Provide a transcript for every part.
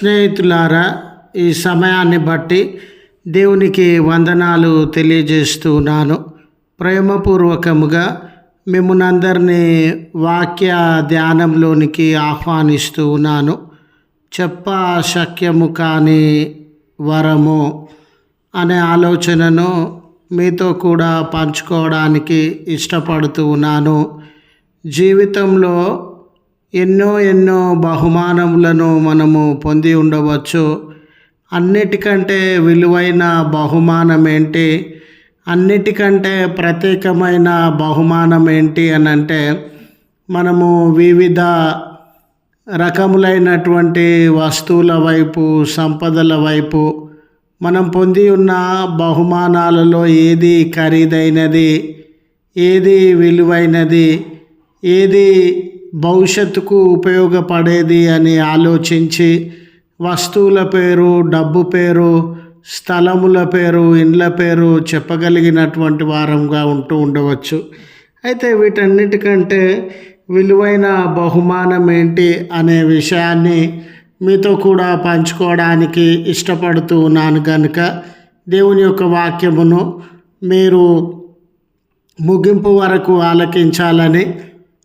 స్నేహితులారా ఈ సమయాన్ని బట్టి దేవునికి వందనాలు తెలియజేస్తున్నాను. ప్రేమపూర్వకముగా మిమ్మల్ని వాక్య ధ్యానంలోనికి ఆహ్వానిస్తూ ఉన్నాను. చెప్ప శక్యము కాని వరము అనే ఆలోచనను మీతో కూడా పంచుకోవడానికి ఇష్టపడుతూ ఉన్నాను. జీవితంలో ఎన్నో ఎన్నో బహుమానములను మనము పొంది ఉండవచ్చు. అన్నిటికంటే విలువైన బహుమానం ఏంటి అన్నిటికంటే ప్రత్యేకమైన బహుమానం ఏంటి అని అంటే మనము వివిధ రకములైనటువంటి వస్తువుల వైపు సంపదల వైపు మనం పొంది ఉన్న బహుమానాలలో ఏది ఖరీదైనది? ఏది విలువైనది? ఏది భవిష్యత్తుకు ఉపయోగపడేది అని ఆలోచించి వస్తువుల పేరు డబ్బు పేరు స్థలముల పేరు ఇండ్ల పేరు చెప్పగలిగినటువంటి వారంగా ఉంటూ ఉండవచ్చు. అయితే వీటన్నిటికంటే విలువైన బహుమానం ఏంటి అనే విషయాన్ని మీతో కూడా పంచుకోవడానికి ఇష్టపడుతూ ఉన్నాను కనుక దేవుని యొక్క వాక్యమును మీరు ముగింపు వరకు ఆలకించాలని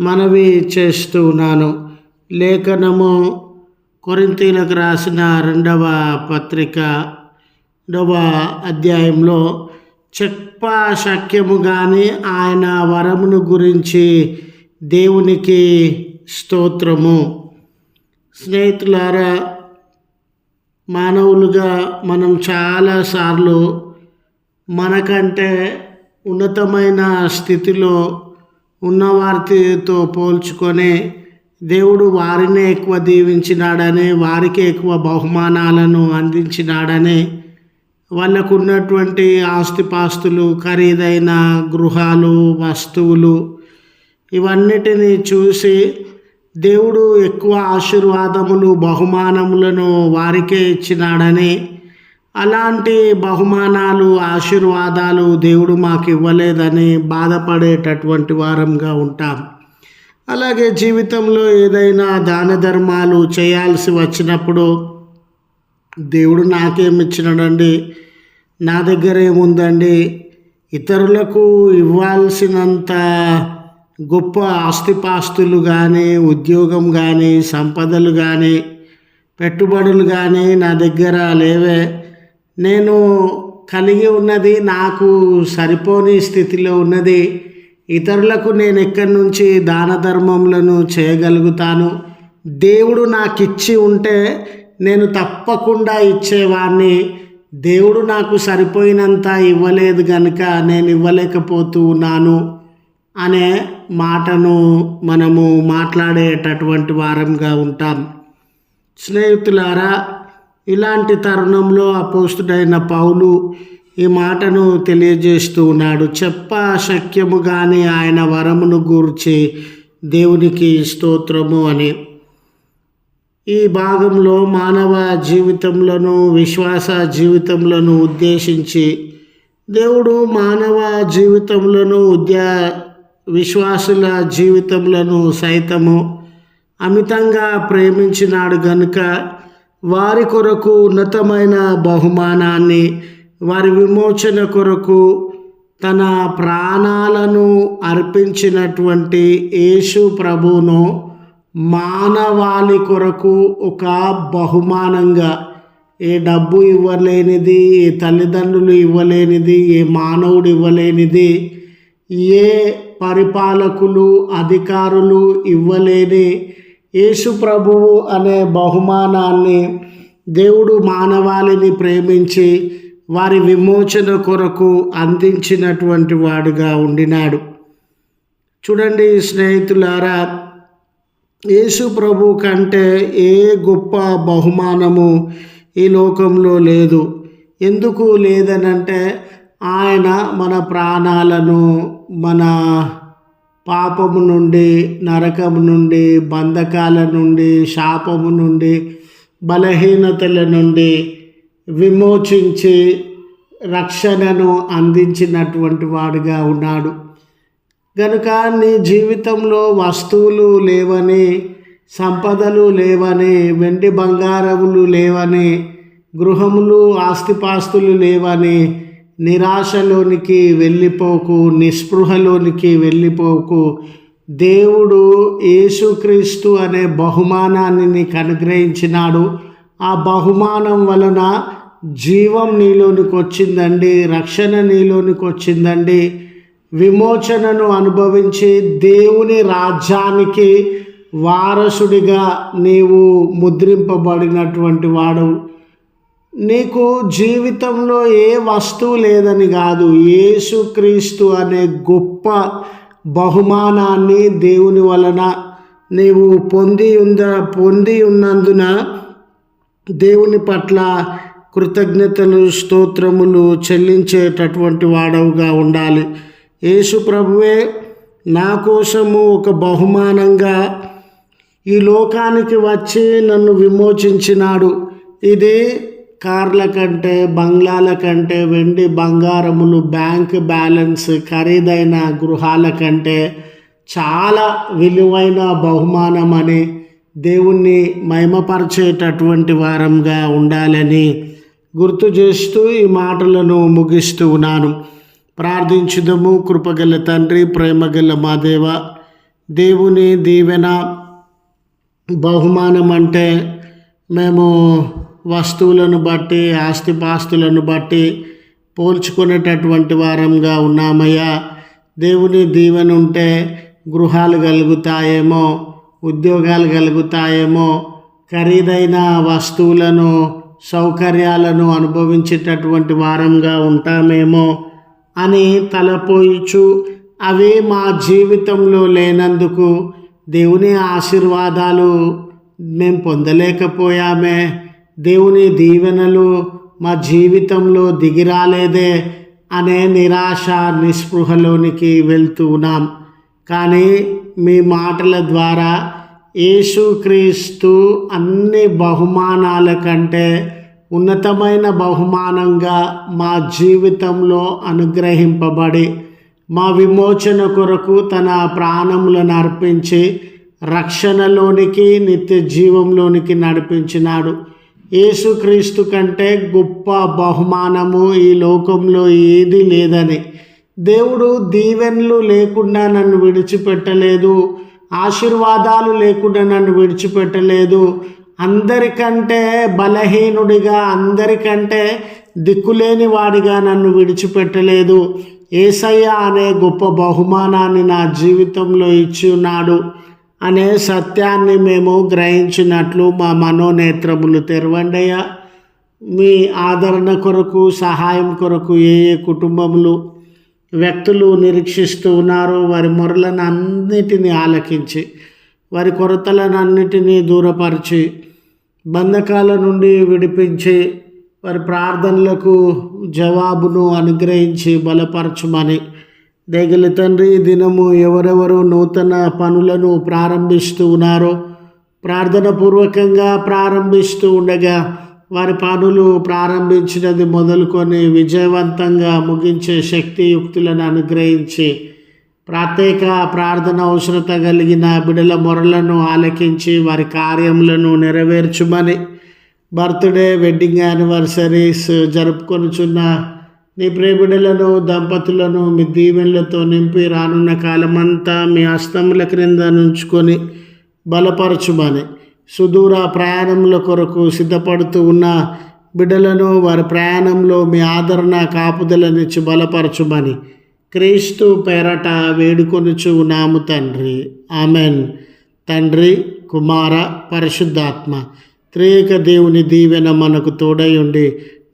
మనవి చేస్తున్నాను. లేఖనము కొరింతీలకు రాసిన రెండవ పత్రిక రెండవ అధ్యాయంలో చెప్ప శక్యము కానీ ఆయన వరమును గురించి దేవునికి స్తోత్రము. స్నేహితులారా మానవులుగా మనం చాలాసార్లు మనకంటే ఉన్నతమైన స్థితిలో ఉన్నవారితో పోల్చుకొని దేవుడు వారినే ఎక్కువ దీవించినాడని వారికి ఎక్కువ బహుమానాలను అందించినాడని వాళ్ళకు ఉన్నటువంటి ఆస్తిపాస్తులు ఖరీదైన గృహాలు వస్తువులు ఇవన్నిటిని చూసి దేవుడు ఎక్కువ ఆశీర్వాదములు బహుమానములను వారికే ఇచ్చినాడని అలాంటి బహుమానాలు ఆశీర్వాదాలు దేవుడు మాకు ఇవ్వలేదని బాధపడేటటువంటి వారంగా ఉంటాం. అలాగే జీవితంలో ఏదైనా దాన ధర్మాలు చేయాల్సి వచ్చినప్పుడు దేవుడు నాకేమిచ్చినాడండి? నా దగ్గర ఏముందండి ఇతరులకు ఇవ్వాల్సినంత గొప్ప ఆస్తిపాస్తులు కానీ ఉద్యోగం కానీ సంపదలు కానీ పెట్టుబడులు కానీ నా దగ్గర లేవే. నేను కలిగి ఉన్నది నాకు సరిపోని స్థితిలో ఉన్నది. ఇతరులకు నేను ఎక్కడి నుంచి దాన ధర్మములను చేయగలుగుతాను? దేవుడు నాకు ఇచ్చి ఉంటే నేను తప్పకుండా ఇచ్చేవాడిని దేవుడు నాకు సరిపోయినంత ఇవ్వలేదు కనుక నేను ఇవ్వలేకపోతూ ఉన్నాను అనే మాటను మనము మాట్లాడేటటువంటి వారంగా ఉంటాం. స్నేహితులారా ఇలాంటి తరుణంలో అపోస్తుడైన పౌలు ఈ మాటను తెలియజేస్తూ ఉన్నాడు. చెప్ప శక్యము కానీ ఆయన వరమును గూర్చి దేవునికి స్తోత్రము అని. ఈ భాగంలో మానవ జీవితంలోను విశ్వాస జీవితంలోను ఉద్దేశించి దేవుడు మానవ జీవితంలోను ఉద్యా విశ్వాసుల జీవితంలోను సైతము అమితంగా ప్రేమించినాడు గనుక వారి కొరకు ఉన్నతమైన బహుమానాన్ని వారి విమోచన కొరకు తన ప్రాణాలను అర్పించినటువంటి యేసు ప్రభువును మానవాళి కొరకు ఒక బహుమానంగా ఏ డబ్బు ఇవ్వలేనిది ఏ తల్లిదండ్రులు ఇవ్వలేనిది ఏ మానవుడు ఇవ్వలేనిది ఏ పరిపాలకులు అధికారులు ఇవ్వలేని యేసు ప్రభువు అనే బహుమానాన్ని దేవుడు మానవాళిని ప్రేమించి వారి విమోచన కొరకు అందించినటువంటి వాడుగా ఉండినాడు. చూడండి స్నేహితులారా యేసు ప్రభు కంటే ఏ గొప్ప బహుమానము ఈ లోకంలో లేదు. ఎందుకు లేదనంటే ఆయన మన ప్రాణాలను మన పాపము నుండి నరకము నుండి బంధకాల నుండి శాపము నుండి బలహీనతల నుండి విమోచించి రక్షణను అందించినటువంటి వాడుగా ఉన్నాడు. కనుక నీ జీవితంలో వస్తువులు లేవని సంపదలు లేవని వెండి బంగారములు లేవని గృహములు ఆస్తిపాస్తులు లేవని నిరాశలోనికి వెళ్ళిపోకు నిస్పృహలోనికి వెళ్ళిపోకు. దేవుడు యేసుక్రీస్తు అనే బహుమానాన్ని నీకు అనుగ్రహించినాడు. ఆ బహుమానం వలన జీవం నీలోనికి వచ్చిందండి రక్షణ నీలోనికి వచ్చిందండి. విమోచనను అనుభవించి దేవుని రాజ్యానికి వారసుడిగా నీవు ముద్రింపబడినటువంటి వాడు. నీకు జీవితంలో ఏ వస్తువు లేదని కాదు యేసుక్రీస్తు అనే గొప్ప బహుమానాన్ని దేవుని వలన నీవు పొంది ఉంద పొంది ఉన్నందున దేవుని పట్ల కృతజ్ఞతలు స్తోత్రములు చెల్లించేటటువంటి వాడవుగా ఉండాలి. యేసు ప్రభువే నా కోసము ఒక బహుమానంగా ఈ లోకానికి వచ్చి నన్ను విమోచించినాడు. ఇది కార్ల కంటే బంగ్లాల కంటే వెండి బంగారములు బ్యాంక్ బ్యాలెన్స్ ఖరీదైన గృహాల కంటే చాలా విలువైన బహుమానం అని దేవుణ్ణి మహిమపరిచేటటువంటి వారంగా ఉండాలని గుర్తు చేస్తూ ఈ మాటలను ముగిస్తూ ఉన్నాను. ప్రార్థించుదము. కృపగల తండ్రి ప్రేమగల మా దేవ దేవుని దీవెన బహుమానం అంటే మేము వస్తువులను బట్టి ఆస్తిపాస్తులను బట్టి పోల్చుకునేటటువంటి వారంగా ఉన్నామయ్యా. దేవుని దీవెన ఉంటే గృహాలు కలుగుతాయేమో ఉద్యోగాలు కలుగుతాయేమో ఖరీదైన వస్తువులను సౌకర్యాలను అనుభవించేటటువంటి వారంగా ఉంటామేమో అని తలపోయిచు అవే మా జీవితంలో లేనందుకు దేవుని ఆశీర్వాదాలు మేము పొందలేకపోయామే. దేవుని దీవెనలు మా జీవితంలో దిగిరాలేదే అనే నిరాశ నిస్పృహలోనికి వెళ్తూ ఉన్నాం. కానీ మీ మాటల ద్వారా యేసుక్రీస్తు అన్ని బహుమానాల కంటే ఉన్నతమైన బహుమానంగా మా జీవితంలో అనుగ్రహింపబడి మా విమోచన కొరకు తన ప్రాణములను అర్పించి రక్షణలోనికి నిత్య జీవంలోనికి నడిపించినాడు. యేసుక్రీస్తు కంటే గొప్ప బహుమానము ఈ లోకంలో ఏది లేదని. దేవుడు దీవెన్లు లేకుండా నన్ను విడిచిపెట్టలేదు ఆశీర్వాదాలు లేకుండా నన్ను విడిచిపెట్టలేదు. అందరికంటే బలహీనుడిగా అందరికంటే దిక్కులేని వాడిగా నన్ను విడిచిపెట్టలేదు. ఏసయ్య అనే గొప్ప బహుమానాన్ని నా జీవితంలో ఇచ్చి ఉన్నాడు. అనే సత్యాన్ని మేము గ్రహించినట్లు మా మనోనేత్రములు తెరవండయ్యా. మీ ఆదరణ కొరకు సహాయం కొరకు ఏ ఏ కుటుంబములు వ్యక్తులు నిరీక్షిస్తూ ఉన్నారో వారి మొరలను అన్నిటినీ ఆలకించి వారి కొరతలను అన్నిటినీ దూరపరిచి బంధకాల నుండి విడిపించి వారి ప్రార్థనలకు జవాబును అనుగ్రహించి బలపరచమని దగ్గర తండ్రి దినము ఎవరెవరు నూతన పనులను ప్రారంభిస్తూ ఉన్నారో ప్రార్థన పూర్వకంగా ప్రారంభిస్తూ ఉండగా వారి పనులు ప్రారంభించినది మొదలుకొని విజయవంతంగా ముగించే శక్తియుక్తులను అనుగ్రహించి ప్రత్యేక ప్రార్థన అవసరత కలిగిన బిడల మొరలను ఆలకించి వారి కార్యములను నెరవేర్చుమని బర్త్డే వెడ్డింగ్ యానివర్సరీస్ జరుపుకొనుచున్న నీ ప్రేబిడలను దంపతులను మీ దీవెనలతో నింపి రానున్న కాలమంతా మీ అస్తముల క్రింద నుంచుకొని బలపరచుమని. సుదూర ప్రయాణముల కొరకు సిద్ధపడుతూ ఉన్న బిడ్డలను వారి ప్రయాణంలో మీ ఆదరణ కాపుదలనిచ్చి బలపరచుమని క్రీస్తు పేరట వేడుకొనుచు నాము తండ్రి. ఆమెన్. తండ్రి కుమార పరిశుద్ధాత్మ త్రేక దేవుని దీవెన మనకు తోడై ఉండి